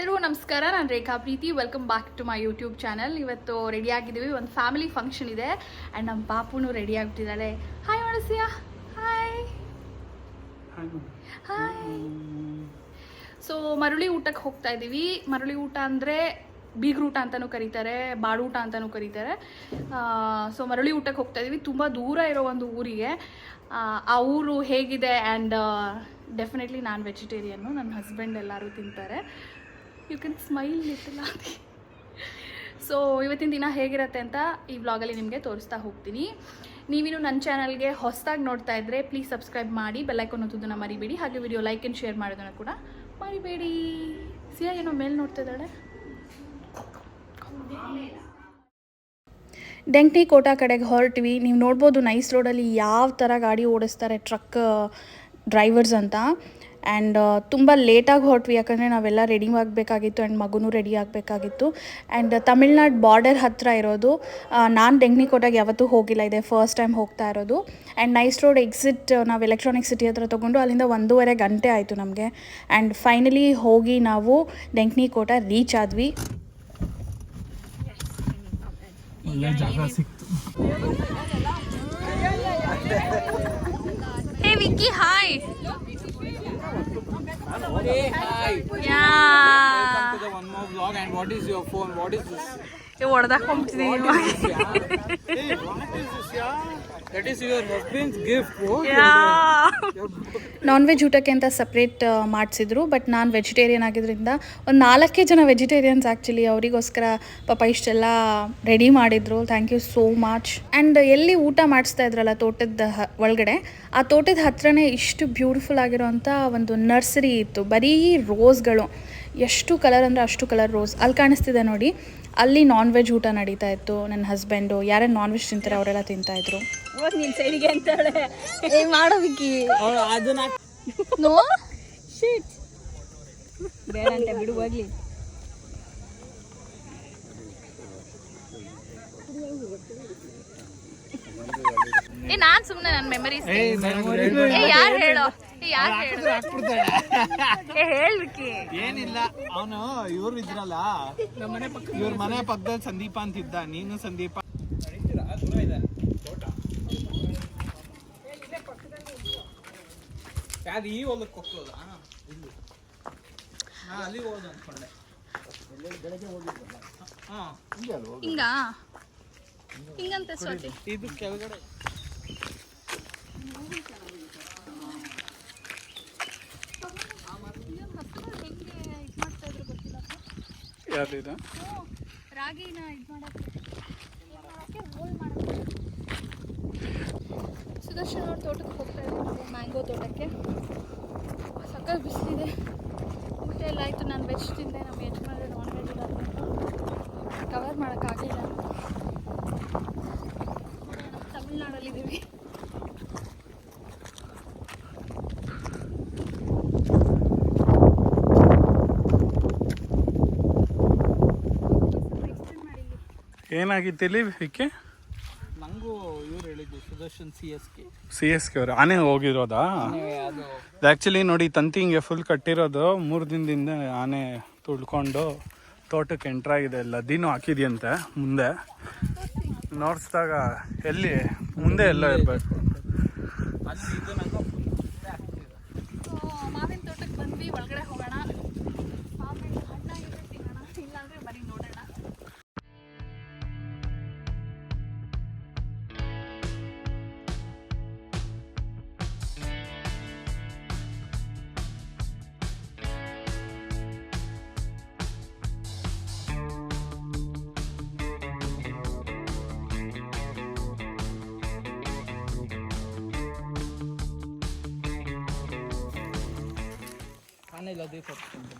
ಎಲ್ರಿಗೂ ನಮಸ್ಕಾರ ನಾನು Rekha Preethi. Welcome back to my YouTube channel ಇವತ್ತು ರೆಡಿ ಆಗಿದ್ದೀವಿ. ಒಂದು ಫ್ಯಾಮಿಲಿ ಫಂಕ್ಷನ್ ಇದೆ. ಆ್ಯಂಡ್ ನಮ್ಮ ಪಾಪುನು ರೆಡಿ ಆಗ್ಬಿಟ್ಟಿದ್ದಾಳೆ. ಹಾಯ್ ಮನಸ್ಸಿಯ ಹಾಯ್ ಹಾಯ್ ಸೊ ಮರಳಿ ಊಟಕ್ಕೆ ಹೋಗ್ತಾ ಇದ್ದೀವಿ. ಮರಳಿ ಊಟ ಅಂದರೆ ಬೀಗ್ರೂಟ ಅಂತಲೂ ಕರೀತಾರೆ ಬಾಡೂಟ ಅಂತಲೂ ಕರೀತಾರೆ. ಸೊ ಮರಳಿ ಊಟಕ್ಕೆ ಹೋಗ್ತಾ ಇದ್ದೀವಿ. ತುಂಬ ದೂರ ಇರೋ ಒಂದು ಊರಿಗೆ. ಆ ಊರು ಹೇಗಿದೆ? ಆ್ಯಂಡ್ ಡೆಫಿನೆಟ್ಲಿ ನಾನು ವೆಜಿಟೇರಿಯನ್ನು ನನ್ನ ಹಸ್ಬೆಂಡ್ ಎಲ್ಲರೂ ತಿಂತಾರೆ. ಯು ಕ್ಯಾನ್ ಸ್ಮೈಲ್ ಲಿಟಲ್ ಆಗಿ ಸೊ ಇವತ್ತಿನ ದಿನ ಹೇಗಿರುತ್ತೆ ಅಂತ ಈ ವ್ಲಾಗಲ್ಲಿ ನಿಮಗೆ ತೋರಿಸ್ತಾ ಹೋಗ್ತೀನಿ. ನೀವಿನ್ನು ನನ್ನ ಚಾನಲ್ಗೆ ಹೊಸದಾಗಿ ನೋಡ್ತಾ ಇದ್ದರೆ ಪ್ಲೀಸ್ ಸಬ್ಸ್ಕ್ರೈಬ್ ಮಾಡಿ ಬೆಲ್ಲೈಕನ್ ಒತ್ತೋದನ್ನ ಮರಿಬೇಡಿ. ಹಾಗೆ ವಿಡಿಯೋ ಲೈಕ್ ಆ್ಯಂಡ್ ಶೇರ್ ಮಾಡೋದನ್ನು ಕೂಡ ಮರಿಬೇಡಿ. ಸಿಯಾ ಏನೋ ಮೇಲೆ ನೋಡ್ತಾ ಇದ್ದಾಳೆ? ಡೆಂಕ್ನಿ ಕೋಟಾ ಕಡೆಗೆ ಹೊರಟ್ವಿ. ನೀವು ನೋಡ್ಬೋದು ನೈಸ್ ರೋಡಲ್ಲಿ ಯಾವ ಥರ ಗಾಡಿ ಓಡಿಸ್ತಾರೆ ಟ್ರಕ್ ಡ್ರೈವರ್ಸ್ ಅಂತ. ಆ್ಯಂಡ್ ತುಂಬ ಲೇಟಾಗಿ ಹೊರಟ್ವಿ ಯಾಕಂದರೆ ನಾವೆಲ್ಲ ರೆಡಿ ಆಗಬೇಕಾಗಿತ್ತು ಆ್ಯಂಡ್ ಮಗುನೂ ರೆಡಿ ಆಗಬೇಕಾಗಿತ್ತು. ಆ್ಯಂಡ್ ತಮಿಳ್ನಾಡು ಬಾರ್ಡರ್ ಹತ್ತಿರ ಇರೋದು ನಾನು ಡೆಂಗ್ನಿ ಕೋಟೆಗೆ ಯಾವತ್ತೂ ಹೋಗಿಲ್ಲ ಇದೆ ಫಸ್ಟ್ ಟೈಮ್ ಹೋಗ್ತಾ ಇರೋದು. ಆ್ಯಂಡ್ ನೈಸ್ ರೋಡ್ ಎಕ್ಸಿಟ್ ನಾವು ಎಲೆಕ್ಟ್ರಾನಿಕ್ ಸಿಟಿ ಹತ್ರ ತೊಗೊಂಡು ಅಲ್ಲಿಂದ ಒಂದೂವರೆ ಗಂಟೆ ಆಯಿತು ನಮಗೆ. ಆ್ಯಂಡ್ ಫೈನಲಿ ಹೋಗಿ ನಾವು ಡೆಂಕ್ನಿ ಕೋಟೆ ರೀಚ್ ಆದ್ವಿ. ಹೇ ಜಾಗ ಸಿಕ್ತು. Hey Vicky, hi. Hey, hi. Yeah. Welcome to the one more vlog. And what is your phone? What is this? Non veg ಊಟಕ್ಕೆ ಅಂತ ಸಪ್ರೇಟ್ ಮಾಡಿಸಿದ್ರು ಬಟ್ ನಾನು ವೆಜಿಟೇರಿಯನ್ ಆಗಿದ್ದರಿಂದ ಒಂದು ನಾಲ್ಕೇ ಜನ ವೆಜಿಟೇರಿಯನ್ಸ್ ಆ್ಯಕ್ಚುಲಿ ಅವರಿಗೋಸ್ಕರ ಪಾಪ ಇಷ್ಟೆಲ್ಲ ರೆಡಿ ಮಾಡಿದ್ರು. Thank you so much and ಎಲ್ಲಿ ಊಟ ಮಾಡಿಸ್ತಾ ಇದ್ರಲ್ಲ ತೋಟದ ಒಳಗಡೆ, ಆ ತೋಟದ ಹತ್ರನೇ ಇಷ್ಟು ಬ್ಯೂಟಿಫುಲ್ ಆಗಿರೋವಂಥ ಒಂದು ನರ್ಸರಿ ಇತ್ತು. ಬರೀ ರೋಸ್ಗಳು ಎಷ್ಟು ಕಲರ್ ಅಂದರೆ ಅಷ್ಟು ಕಲರ್ ರೋಸ್. ಅಲ್ಲಿ ಕಾಣಿಸ್ತಿದೆ ನೋಡಿ. ಅಲ್ಲಿ ನಾನ್ ವೆಜ್ ಊಟ ನಡೀತಾ ಇತ್ತು. ನನ್ನ ಹಸ್ಬೆಂಡು ಯಾರೇ ನಾನ್ ವೆಜ್ ತಿಂತಾರೆ ಅವರೆಲ್ಲ ತಿಂತಾಯಿದ್ರು ಹೋಗ್ ನಿನ್ ಸೈಡಿಗೆ ಅಂತಾಳೆ ಏ ಮಾಡೋ ವಿಕ್ಕಿ ಅವ್ಳು ಅದನ್ನ ನೋ ಶಿಟ್ ಬೇಡ ಅಂತ ಬಿಡು ಹೋಗ್ಲಿ ಏ ನಾನ್ ಸುಮ್ನೆ ನನ್ನ ಮೆಮರೀಸ್. ಏ ಯಾರು ಹೇಳೋ? ಯಾರು ಹೇಳು. ಏ ಹೇಳ್ಬಿಕ್ಕಿ ಏನಿಲ್ಲ ಅವನು ಇವ್ರು ಇದ್ರಲ್ಲ. ಇವ್ರ ಮನೆ ಪಕ್ಕದಲ್ಲಿ ಸಂದೀಪ ಅಂತಿದ್ದ ನೀನು ಸಂದೀಪ. ಯಾವ್ದು ಈ ಹೊಲಕ್ಕೆ ಹೋಗ್ತದ? ಇಲ್ಲಿ. ಅಲ್ಲಿ ಹೋದ ಅನ್ಕೊಂಡೆ. ಹಿಂಗ? ಹಿಂಗಂತೆ ಇದು ಕೆಳಗಡೆ. ಯಾವ್ದಿದೆ ರಾಗಿನ ಇದು ಮಾಡಕ್ಕೆ ಹೋಲ್ ಸುದರ್ಶನ್ ಅವ್ರ ತೋಟಕ್ಕೆ ಹೋಗ್ತಾ ಇದ್ದೀವಿ ಮ್ಯಾಂಗೋ ತೋಟಕ್ಕೆ. ಸಕ್ಕತ್ ಬಿಸಿಲಿದೆ. ಊಟ ಎಲ್ಲ ಆಯಿತು, ನಾನು ವೆಜ್ ತಿಂದೆ, ನಮ್ಮ ಯಜಮಾನ್ರೆ ನಾನ್ ವೆಜ್ ಇಲ್ಲ ಕವರ್ ಮಾಡೋಕ್ಕಾಗಲಿಲ್ಲ. ಏನಾಗಿತ್ತು ಇಲ್ಲಿ ವಿಕೆ ನಂಗೂ ಇವ್ರು ಹೇಳಿದ್ದು Sudarshan C S K. C S K ಅವರು. ಆನೆ ಹೋಗಿರೋದಾ? ಅದು. ಆ್ಯಕ್ಚುಲಿ ನೋಡಿ ತಂತಿ ಹಿಂಗೆ ಫುಲ್ ಕಟ್ಟಿರೋದು ಮೂರು ದಿನದಿಂದ ಆನೆ ತುಳ್ಕೊಂಡು ತೋಟಕ್ಕೆ ಎಂಟ್ರಾಗಿದೆ ದಿನ ಹಾಕಿದ್ಯಂತೆ ಮುಂದೆ. ನೋಡ್ಸಿದಾಗ ಎಲ್ಲಿ? ಮುಂದೆ ಎಲ್ಲ ಇರಬೇಕು. ಮಾವಿನ ತೋಟಕ್ಕೆ ಬಂದ್ವಿ ಒಳಗಡೆ ಹೋಗೋಣ ಲದಿ ಕೊಟ್ಕೊಂಡು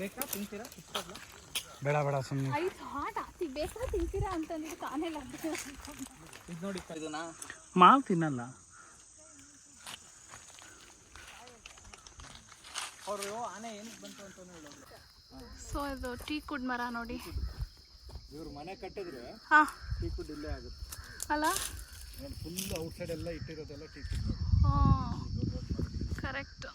ಬೇಕಾ? ತಿಂತೀರಾ? ಇಷ್ಟಲ್ಲ ಬೇಡ ಬೇಡ ಸುಮ್ಮನೆ ಐದು ಹಾಟ್ ಆತಿ ಬೇಕಾ ತಿಂತೀರಾ ಅಂತಂದ್ರೆ ತಾನೇ ಲಭ್ಯ ಇದು ನೋಡಿ ಇದನ್ನ. ಮಾವು ತಿನ್ನಲ್ಲ. ಅವರು ಆನೆ ಏನಕ್ಕೆ ಬಂತು ಅಂತ ಹೇಳೋದು. ಸೊ ಇದು ಟೀ ಕುಡ್ ಮರ ನೋಡಿ. ಇವ್ರು ಮನೆ ಕಟ್ಟಿದ್ರೆ ಹಾ. ಟೀ ಕುಡ್ ಇಲ್ಲೇ ಆಗುತ್ತೆ. ಅಲ್ಲ? ಫುಲ್ ಔಟ್ಸೈಡ್ ಎಲ್ಲ ಇಟ್ಟಿರೋದೆಲ್ಲ ಟೀ ಹ್ಞೂ ಕರೆಕ್ಟ್.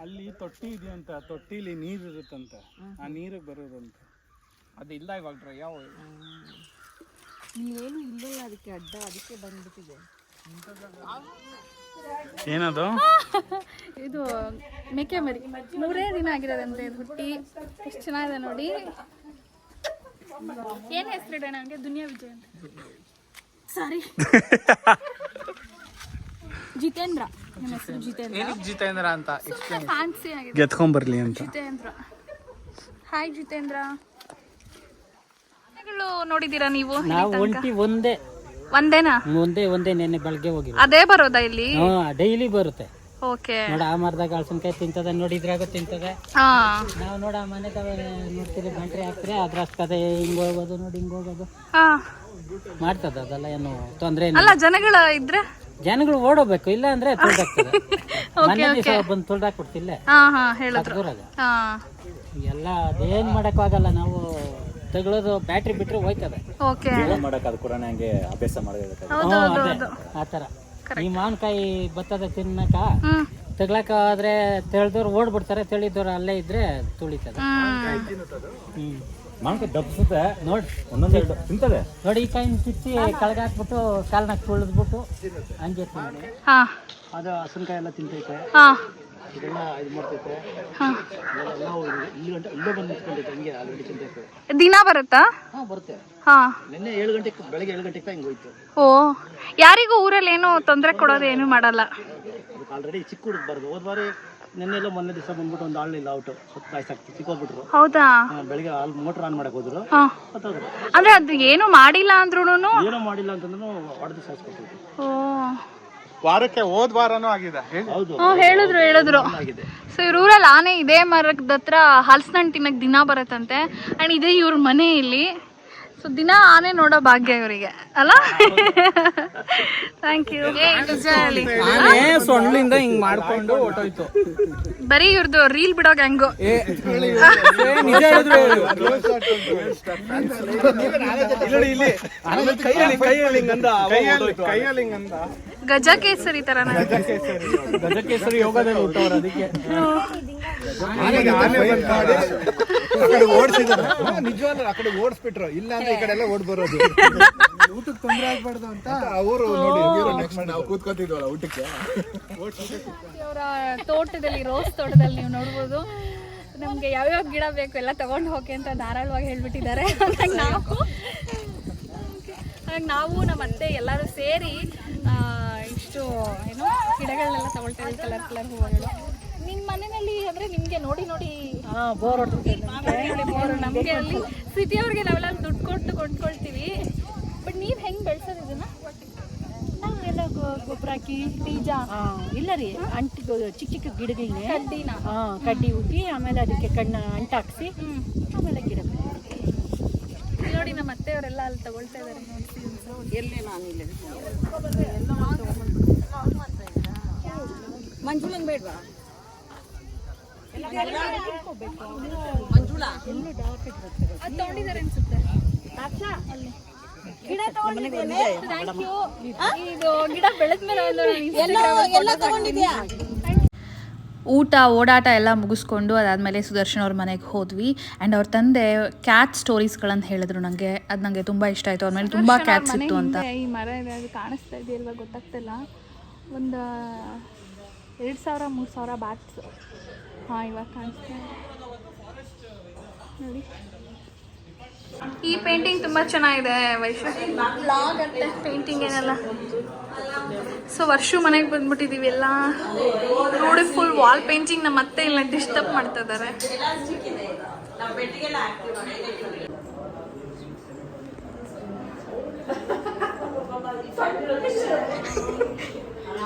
ಅಲ್ಲಿ ತೊಟ್ಟಿ ಇದೆಯಂತ ತೊಟ್ಟಿಲಿ ನೀರು ಇರುತ್ತಂತೆ ಆ ನೀರಿಗೆ ಬರೋದಂತ. ಅದು ಇಲ್ಲ ಇವಾಗ ಡ್ರೈ ಯಾವ ಏನು ಇಲ್ಲ ಅದಕ್ಕೆ ಅಡ್ಡ ಅದಕ್ಕೆ ಬಂದ್ಬಿಟ್ಟಿದೆ. ಏನದು? ಇದು ಮೇಕೆ ಮರಿ. ಮೂರೇ ದಿನ ಆಗಿರೋದಂತೆ ಇದು ಹುಟ್ಟಿ. ಎಷ್ಟು ಚೆನ್ನಾಗಿದೆ ನೋಡಿ. ಏನು ಹೆಸರಿಡೋಣ ನನಗೆ ದುನಿಯಾ ವಿಜಯ್ ಅಂತ. ಸಾರಿ ಜಿತೇಂದ್ರ. ನನ್ನ ಹೆಸರು ಜಿತೇಂದ್ರ? ಏನಕ್ಕೆ ಜಿತೇಂದ್ರ ಅಂತ ಫ್ಯಾನ್ಸಿ ಆಗಿದೆ. ಗೆತ್ಕೊಂಬರ್ಲಿ ಅಂತ. ಜಿತೇಂದ್ರ. ಹಾಯ್ ಜಿತೇಂದ್ರ. ಮನೆಗಳು ನೋಡಿದ್ದೀರಾ ನೀವು? ನಾವು? ಒಂಟಿ ಒಂದೇ. ಒಂದೇನಾ? ಒಂದೇ ಒಂದೇ ನೆನ್ನೆ ಬೆಳಗ್ಗೆ ಹೋಗಿ ಅದೇ ಬರೋದಾ ಇಲ್ಲಿ? ಹಾ ಡೈಲಿ ಬರುತ್ತೆ. ಓಕೆ ನೋಡ ಆ ಮರದಾಗ ಹಲಸಿನಕಾಯಿ ತಿಂತದ ನೋಡಿದ್ರಾಗ ತಿಂತದೆ. ಹಾ. ನಾವು ನೋಡ ಆ ಮನೆ ತವ ನೋಡ್ತೀರಿ ಬಂಟ್ರಿ ಹಾಕ್ತೀರಿ ಅದ್ರ ಅಷ್ಟೇ ಹಿಂಗ್ ಹೋಗೋದು ನೋಡಿ ಹಿಂಗ್ ಹೋಗೋದು. ಹಾ. ಮಾಡ್ತದ ಅದೆಲ್ಲ ಏನು ತೊಂದ್ರೆ ಅಲ್ಲ ಜನಗಳ ಇದ್ರೆ? ಜನಗಳು ಓಡೋಬೇಕು ಇಲ್ಲ ಅಂದ್ರೆ ತುಳ್ದಾಕ್ತದೆ ಮೊನ್ನೆ ದಿವಸ ಬಂದು ತುಳ್ದಾಕ್ಬಿಡ್ತಿಲ್ಲ ಹಾ ಹಾ ಹೇಳಿದ್ರು. ದೂರಾಗ ಹಾ. ಎಲ್ಲ ಅದೇನ್ ಮಾಡಕ್ ಆಗಲ್ಲ ನಾವು ತಗೊಳ್ಳೋದು ಬ್ಯಾಟ್ರಿ ಬಿಟ್ರೆ ಹೋಯ್ತದೆ. ಓಕೆ ಹ್ಞೂ ಅದೇ ಆ ತರ ಈ ಮಾವಿನಕಾಯಿ ಭತ್ತದ ತಿನ್ನಕ ಹ್ಮ್. ತಗ್ಲಕ ಆದ್ರೆ ತೆಳ್ದವ್ರು ಓಡ್ಬಿಡ್ತಾರೆ ತೆಳಿದವ್ರು ಅಲ್ಲೇ ಇದ್ರೆ ತುಳಿತದೆ. ಹ್ಮ್. ಮಾವಿನಕಾಯಿ ದಪ್ಪಿಸುತ್ತೆ. ನೋಡಿ ಒಂದೊಂದು ತಿಂತದೆ. ನೋಡಿ ಈ ಕಾಯಿನ ಕಿತ್ತಿ ಕೆಳಗೆ ಹಾಕ್ಬಿಟ್ಟು ಕಾಲ್ನಾಗ ತುಳಿದ್ಬಿಟ್ಟು ಹಂಗೆ ತಿಂದೆ ಹಾ. ಅದು ಹಸಿನಕಾಯಿ ಎಲ್ಲ ತಿಂತೈತೆ ಎಲ್ಲ ದಿನ ಬರುತ್ತಾ? ಹಾಂ ನಿನ್ನೆ ಓ ಯಾರಿಗೂ ಊರಲ್ಲಿ ಏನು ತೊಂದರೆ ಕೊಡೋದು ಏನು ಮಾಡಲ್ಲ. ಆಲ್ರೆಡಿ ಚಿಕ್ಕ ಹುಡುಗಬಾರ್ದು ಹೋದ ಬಾರಿ ನಿನ್ನೆಲ್ಲ ಮೊನ್ನೆ ದಿವಸ ಬಂದ್ಬಿಟ್ಟು ಒಂದು ಆಳ್ಲಿಲ್ಲ ಔಟ್ ಹತ್ತು ಕಾಯ್ಸಾಕ್ತಿ ಚಿಕ್ಕೋಗ್ಬಿಟ್ರು ಹೌದಾ? ಬೆಳಿಗ್ಗೆ ಆಲ್ ಮೋಟರ್ ಆನ್ ಮಾಡಕ್ ಹೋದ್ರು. ಅಂದ್ರೆ ಅದು ಏನು ಮಾಡಿಲ್ಲ ಅಂದ್ರೂ ಏನು ಮಾಡಿಲ್ಲ ಅಂತಂದ್ರೂ ಹೊಡೆದು ಸಾಯಿಸ್ಕೊಟ್ಟಿದ್ರು ಓ. ವಾರಕ್ಕೆ ಹೋದ್ ವಾರನೂ ಆಗಿದೆ. ಹೌದು. ಹೇಳಿದ್ರು ಹೇಳಿದ್ರು. ಸೊ ಇವ್ರ ಊರಲ್ಲಿ ಆನೆ ಇದೇ ಮರದ ಹತ್ರ ಹಲಸಿನ ಹಣ್ಣು ತಿನ್ನಕ್ ದಿನ ಬರುತ್ತಂತೆ. ಅಂಡ್ ಇದೇ ಇವ್ರ ಮನೆ ಇಲ್ಲಿ ಸೊ ದಿನ ಆನೆ ನೋಡೋ ಭಾಗ್ಯ ಇವರಿಗೆ ಅಲ್ಲ ಥ್ಯಾಂಕ್ ಯು ಸೊಳ್ಳಿಂದ ಹಿಂಗ್ ಮಾಡ್ಕೊಂಡು ಹೊಟ್ಟೋಯ್ತು ಬರೀ ಇವ್ರದ್ದು ರೀಲ್ ಬಿಡೋ ಗ್ಯಾಂಗು. ಗಜ ಕೇಸರಿ ತರ ಕೈಯಲ್ಲಿ ಕೈಯಲ್ಲಿ ಹಿಂಗಂದ ಕೈಯಲ್ಲಿ ಹಿಂಗಂದ ಗಜ ಕೇಸರಿ ಯೋಗದಲ್ಲಿ ಹುಟ್ಟವ್ರು ಅದಕ್ಕೆ. ಓಡಿಸಿದ್ರು ನಿಜವಾಗ್ಲೂ ಆ ಕಡೆ ಓಡಿಸ್ಬಿಟ್ರು. ಇಲ್ಲ ಅಂದ್ರೆ ಈ ಕಡೆ ಎಲ್ಲ ಓಡ್ ಬರೋದು ಊಟಕ್ಕೆ ತೊಂದರೆ ಆಗ್ಬಾರ್ದು ಅಂತ? ಅವರು ನೋಡಿ ನೆಕ್ಸ್ಟ್ ನಾವು ಕೂತ್ಕೊತಿದ್ವಲ್ಲ ಊಟಕ್ಕೆ. ಅವರ ತೋಟದಲ್ಲಿ ರೋಸ್ ತೋಟದಲ್ಲಿ ನೀವು ನೋಡ್ಬೋದು. ನಮಗೆ ಯಾವ್ಯಾವ ಗಿಡ ಬೇಕು ಎಲ್ಲ ತಗೊಂಡು ಹೋಗಿ ಅಂತ ಧಾರಾಳವಾಗಿ ಹೇಳ್ಬಿಟ್ಟಿದ್ದಾರೆ. ಹಾಗಾಗಿ ನಾವು ಹಾಗಾಗಿ ನಾವು ನಮ್ಮ ಅತ್ತೆ ಎಲ್ಲರೂ ಸೇರಿ ಆ, ಇಷ್ಟು ಏನು ಗಿಡಗಳನ್ನೆಲ್ಲ ತಗೊಳ್ತಾ ಇದ್ದೀವಿ ಕಲರ್ ಕಲರ್ ಹೂವುಗಳು ನಿಮ್ಮ ಮನೆಯಲ್ಲಿ ಅಂದ್ರೆ ನಿಮಗೆ ನೋಡಿ ನೋಡಿ ಬೋರ್ ನಮ್ಗೆ ನಮಗೆ ಅಲ್ಲಿ. ಸಿಟಿಯವ್ರಿಗೆ ನಾವೆಲ್ಲ ದುಡ್ಡು ಕೊಟ್ಟು ಕೊಂಡ್ಕೊಳ್ತೀವಿ. ಬಟ್ ನೀವು ಹೆಂಗ್ ಬೆಳ್ಸೋದ್ ಇದನ್ನ? ನಾವೆಲ್ಲ ಗೊಬ್ಬರ ಹಾಕಿ ಬೀಜ. ಇಲ್ಲ ರೀ ಅಂಟಿ ಚಿಕ್ಕ ಚಿಕ್ಕ ಗಿಡಗಳಿಗೆ ಕಡ್ಡಿನ. ಹಾ ಕಡ್ಡಿ ಉಟ್ಟಿ ಆಮೇಲೆ ಅದಕ್ಕೆ ಕಣ್ಣ ಅಂಟಾಕ್ಸಿ ಆಮೇಲೆ ಗಿಡ. ನೋಡಿ ನಮ್ಮ ಅತ್ತೆಯವರೆಲ್ಲ ಅಲ್ಲಿ ತಗೊಳ್ತಾ ಇದ್ದಾರೆ ನೋಡಿ ಎಲ್ಲಿ ನಾನು ಇಲ್ಲ? ಮಂಜುಳನ್ ಬೇಡ್ವಾ? ಅದು ತಗೊಂಡಿದ್ದಾರೆ ಅನ್ಸುತ್ತೆ ಗಿಡ ಥ್ಯಾಂಕ್ ಯು ಇದು ಗಿಡ ಬೆಳೆದ್ಮೇಲೆ ಊಟ ಓಡಾಟ ಎಲ್ಲ ಮುಗಿಸ್ಕೊಂಡು ಅದಾದಮೇಲೆ ಸುದರ್ಶನ್ ಅವ್ರ ಮನೆಗೆ ಹೋದ್ವಿ. ಆ್ಯಂಡ್ ಅವ್ರ ತಂದೆ ಕ್ಯಾಟ್ ಸ್ಟೋರೀಸ್ಗಳನ್ನು ಹೇಳಿದ್ರು ನನಗೆ ಅದು ನನಗೆ ತುಂಬ ಇಷ್ಟ ಆಯಿತು. ಅವ್ರ ಮೇಲೆ ತುಂಬ ಕ್ಯಾಟ್ಸ್ ಇತ್ತು ಅಂತ. ಈ ಮರ ಇದೆ ಅದು ಕಾಣಿಸ್ತಾ ಇದೆಯಲ್ವಾ ಗೊತ್ತಾಗ್ತಿಲ್ಲ. ಒಂದು ಎರಡು ಸಾವಿರ ಮೂರು ಸಾವಿರ ಬ್ಯಾಟ್ಸ್ ಹಾಂ ಇವಾಗ ಕಾಣಿಸ್ತಾ ನೋಡಿ. ಈ ಪೇಂಟಿಂಗ್ ತುಂಬ ಚೆನ್ನಾಗಿದೆ ವೈಶು. ಪೇಂಟಿಂಗ್ ಏನಲ್ಲ? ಸೊ ವರ್ಷು ಮನೆಗೆ ಬಂದ್ಬಿಟ್ಟಿದ್ದೀವಿ ಎಲ್ಲ. ನೋಡಿ ಫುಲ್ ವಾಲ್ ಪೇಂಟಿಂಗ್ ನಮ್ಮ ಅತ್ತೆ ಇಲ್ಲ ಡಿಸ್ಟರ್ಬ್ ಮಾಡ್ತಾ ಇದ್ದಾರೆ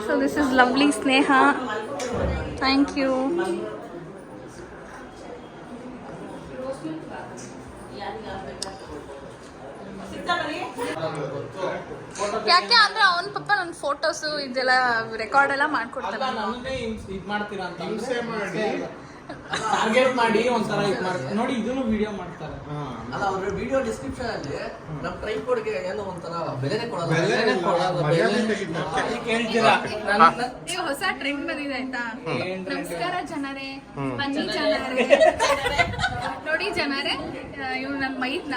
so this is lovely Sneha thank you ಯಾಕೆ ಅಂದ್ರೆ ಅವನ ಪಪ್ಪ ನನ್ನ ಫೋಟೋಸು ಇದೆಲ್ಲ ರೆಕಾರ್ಡ್ ಎಲ್ಲ ಮಾಡ್ಕೊಡ್ತಾನೆ. ಟಾರ್ಗೆಟ್ ಮಾಡಿ ಒಂಥರ ಇದು ಮಾಡ್ತಾರೆ ನೋಡಿ ಇದನ್ನು ವಿಡಿಯೋ ಮಾಡ್ತಾರೆ. ಅಲ್ಲ ಅವ್ರ ವಿಡಿಯೋ ಡಿಸ್ಕ್ರಿಪ್ಷನ್ ಅಲ್ಲಿ ನಮ್ ಟ್ರೈಪೋಡ್ಗೆ ಏನೋ ಒಂಥರ ಬೆಲೆನೇ ಕೊಡೋದು ಬೆಲೆನೇ ಅದಕ್ಕೆ ಹೇಳ್ತೀರಾ ಹೊಸ ಟ್ರೆಂಡ್ ಬಂದಿದೆ ಆಯ್ತಾ? ನಮಸ್ಕಾರ ಜನರೇ ಬನ್ನಿ ಜನರೇ. ನೋಡಿ ಜನರೇ ಇವ್ ನನ್ನ ಮೈದ್ನ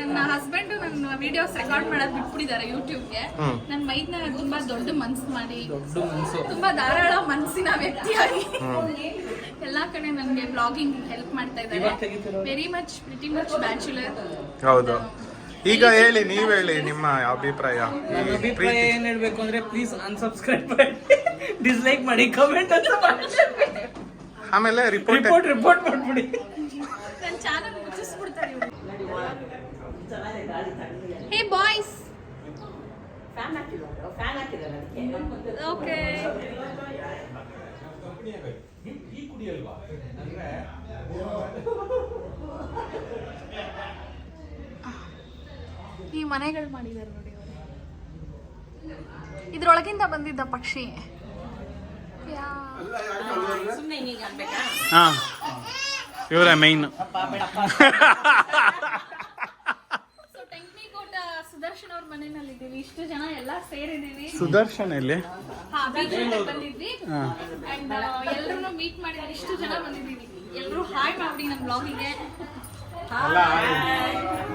ನನ್ನ ಹಸ್ಬೆಂಡ್ ನನ್ನ ವಿಡಿಯೋಸ್ ರೆಕಾರ್ಡ್ ಮಾಡೋದ್ ಬಿಟ್ಬಿಟ್ಟಿದ್ದಾರೆ ಯೂಟ್ಯೂಬ್ಗೆ ನನ್ ಮೈದ್ನ ತುಂಬಾ ದೊಡ್ಡ ಮನ್ಸ್ ಮಾಡಿ. ತುಂಬಾ ಧಾರಾಳ ಮನಸ್ಸಿನ ವ್ಯಕ್ತಿಯಾಗಿ. ಎಲ್ಲಾ ಕಡೆ ನನಗೆ ಬ್ಲಾಗಿಂಗ್ ಹೆಲ್ಪ್ ಮಾಡ್ತಾ ಇದ್ದಾರೆ very much pretty much bachelor ಹೌದು. ಈಗ ಹೇಳಿ ನೀವ್ ಹೇಳಿ ನಿಮ್ಮ ಅಭಿಪ್ರಾಯ. ನನ್ನ ಅಭಿಪ್ರಾಯ ಏನ್ ಹೇಳ್ಬೇಕು ಅಂದ್ರೆ ಪ್ಲೀಸ್ ಅನ್ಸಬ್ಸ್ಕ್ರೈಬ್ ಮಾಡಿ ಡಿಸ್ಲೈಕ್ ಮಾಡಿ ಕಮೆಂಟ್ ಅಂತ ಮಾಡಿ ಆಮೇಲೆ ರಿಪೋರ್ಟ್ ರಿಪೋರ್ಟ್ ರಿಪೋರ್ಟ್ ಮಾಡ್ಬಿಡಿ. ನನ್ನ ಚಾನಲ್ ಮುಚ್ಚಿಸ್ಬಿಡ್ತಾರೆ ಹೇ ಬಾಯ್ಸ್ ಓಕೆ ಈ ಮನೆಗಳು ಮಾಡಿದ್ದಾರೆ ನೋಡಿ ಇದ್ರೊಳಗಿಂದ ಬಂದಿದ್ದ ಪಕ್ಷಿ. ಹಾ. ಇವರೇ ಮೈನ್ ಸೊ ಟೆಕ್ನಿಕೋಟ ಸುದರ್ಶನ್ ಅವ್ರ ಮನೆಯಲ್ಲಿ ಇದ್ದೀವಿ ಇಷ್ಟು ಜನ ಎಲ್ಲ ಸೇರಿದೀವಿ ಸುದರ್ಶನ್ ಇಲ್ಲಿ ಹಾ ಬೀಚ್ ಬಂದಿದ್ವಿ. ಅಂಡ್ ಎಲ್ಲರೂ ಮೀಟ್ ಮಾಡಿದ್ರೆ ಇಷ್ಟು ಜನ ಬಂದಿದ್ದೀವಿ. ಎಲ್ಲರೂ ಹಾಯ್ ಮಾಡಿ ನಮ್ಮ ಬ್ಲಾಗಿಗೆ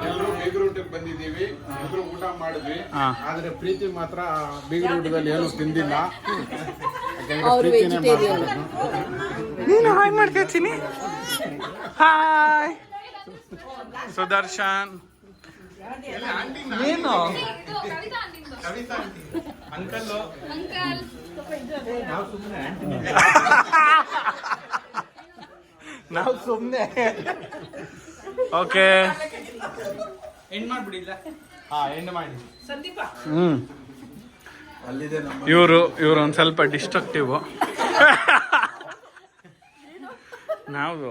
ಎಲ್ಲರೂ ಬೀಗ್ರೂಟಿಗೆ ಬಂದಿದ್ದೀವಿ. ಇಬ್ರು ಊಟ ಮಾಡಿದ್ವಿ. ಹಾ. ಆದ್ರೆ ಪ್ರೀತಿ ಮಾತ್ರ ಬೀಗ್ರೂಟದಲ್ಲಿ ಏನು ತಿಂದಿಲ್ಲ. ನೀನು ಹಾಯ್ ಮಾಡ್ಕೊತೀನಿ. ಹಾಯ್. ಸುದರ್ಶನ್. ಏನು? Uncle uncle. ನಾವು ಸುಮ್ಮನೆ ಓಕೆ. ಎಂಡ್ ಮಾಡ್ಬಿಡಿಲ್ಲ. ಹಾ ಎಣ್ಣೆ ಮಾಡಿ. ಸಂದೀಪ. ಹ್ಮ್. ಅಲ್ಲಿದೆ ನಮ್ಮ ಇವರು ಇವರು ಒಂದು ಸ್ವಲ್ಪ ಡಿಸ್ಟ್ರಕ್ಟಿವ್ ನಾವು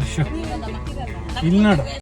ವರ್ಷ ಇಲ್ಲಿ ನೋಡು